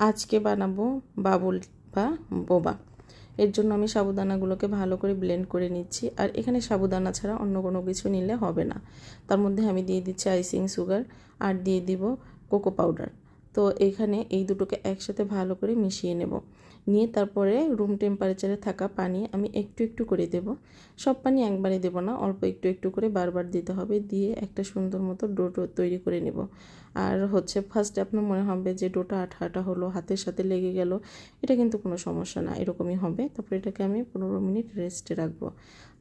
আজকে বানাবো বাবুল বা বোবা। এর জন্য আমি সাবুদানাগুলোকে ভালো করে ব্লেন্ড করে নিচ্ছি। আর এখানে সাবুদানা ছাড়া অন্য কোনো কিছু নিলে হবে না। তার মধ্যে আমি দিয়ে দিচ্ছি আইসিং সুগার আর দিয়ে দিব কোকো পাউডার তো এখানে এই দুটোকে একসাথে ভালো করে মিশিয়ে নেব। নিয়ে তারপরে রুম টেম্পারেচারে থাকা পানি আমি একটু একটু করে দেব। সব পানি একবারে দেব না, অল্প একটু একটু করে বারবার দিতে হবে। দিয়ে একটা সুন্দর মতো ডোটো তৈরি করে নেব। আর হচ্ছে ফার্স্টে আপনার মনে হবে যে ডোটা আঠা আঠা হলো, হাতের সাথে লেগে গেল, এটা কিন্তু কোনো সমস্যা না, এরকমই হবে। তারপরে এটাকে আমি পনেরো মিনিট রেস্টে রাখব।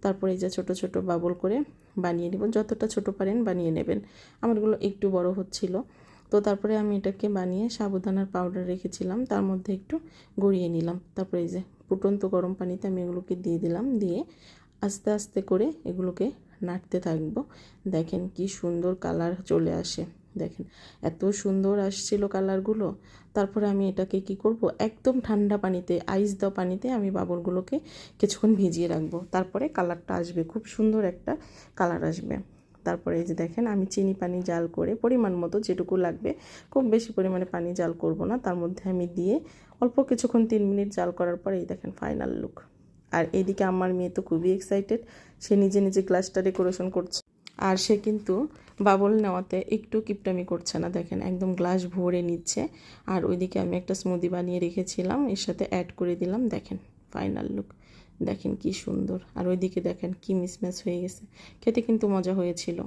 তারপরে এই যে ছোটো ছোটো বাবল করে বানিয়ে নেব। যতটা ছোট পারেন বানিয়ে নেবেন। আমারগুলো একটু বড় হচ্ছিল। তো তারপরে আমি এটাকে বানিয়ে সাবুদানার পাউডার রেখেছিলাম, তার মধ্যে একটু গড়িয়ে নিলাম। তারপরে এই যে ফুটন্ত গরম পানিতে আমি এগুলোকে দিয়ে দিলাম, দিয়ে আস্তে আস্তে করে এগুলোকে নাড়তে থাকব। দেখেন কি সুন্দর কালার চলে আসে। দেখেন এত সুন্দর আসছিল কালারগুলো তারপরে আমি এটাকে কি করব? একদম ঠান্ডা পানিতে আইস দেওয়া পানিতে আমি বাবরগুলোকে কিছুক্ষণ ভিজিয়ে রাখব। তারপরে কালারটা আসবে, খুব সুন্দর একটা কালার আসবে। তারপরে এই যে দেখেন, আমি চিনি পানি জাল করে পরিমাণ মতো যেটুকু লাগবে, খুব বেশি পরিমাণে পানি জাল করব না। তার মধ্যে আমি দিয়ে অল্প কিছুক্ষণ তিন মিনিট জাল করার পরে এই দেখেন ফাইনাল লুক আর এদিকে আমার মেয়ে তো খুবই এক্সাইটেড সে নিজে নিজে গ্লাসটা ডেকোরেশন করছে। আর সে কিন্তু বাবল নেওয়াতে একটু কিপটামি করছে না, দেখেন একদম গ্লাস ভরে নিচ্ছে। আর ওইদিকে আমি একটা স্মুদি বানিয়ে রেখেছিলাম, এর সাথে অ্যাড করে দিলাম, দেখেন। ফাইনাল লুক দেখেন কি সুন্দর। আর ওইদিকে দেখেন কি মিসম্যাচ হয়ে গেছে। খেতে কিন্তু মজা হয়েছিল।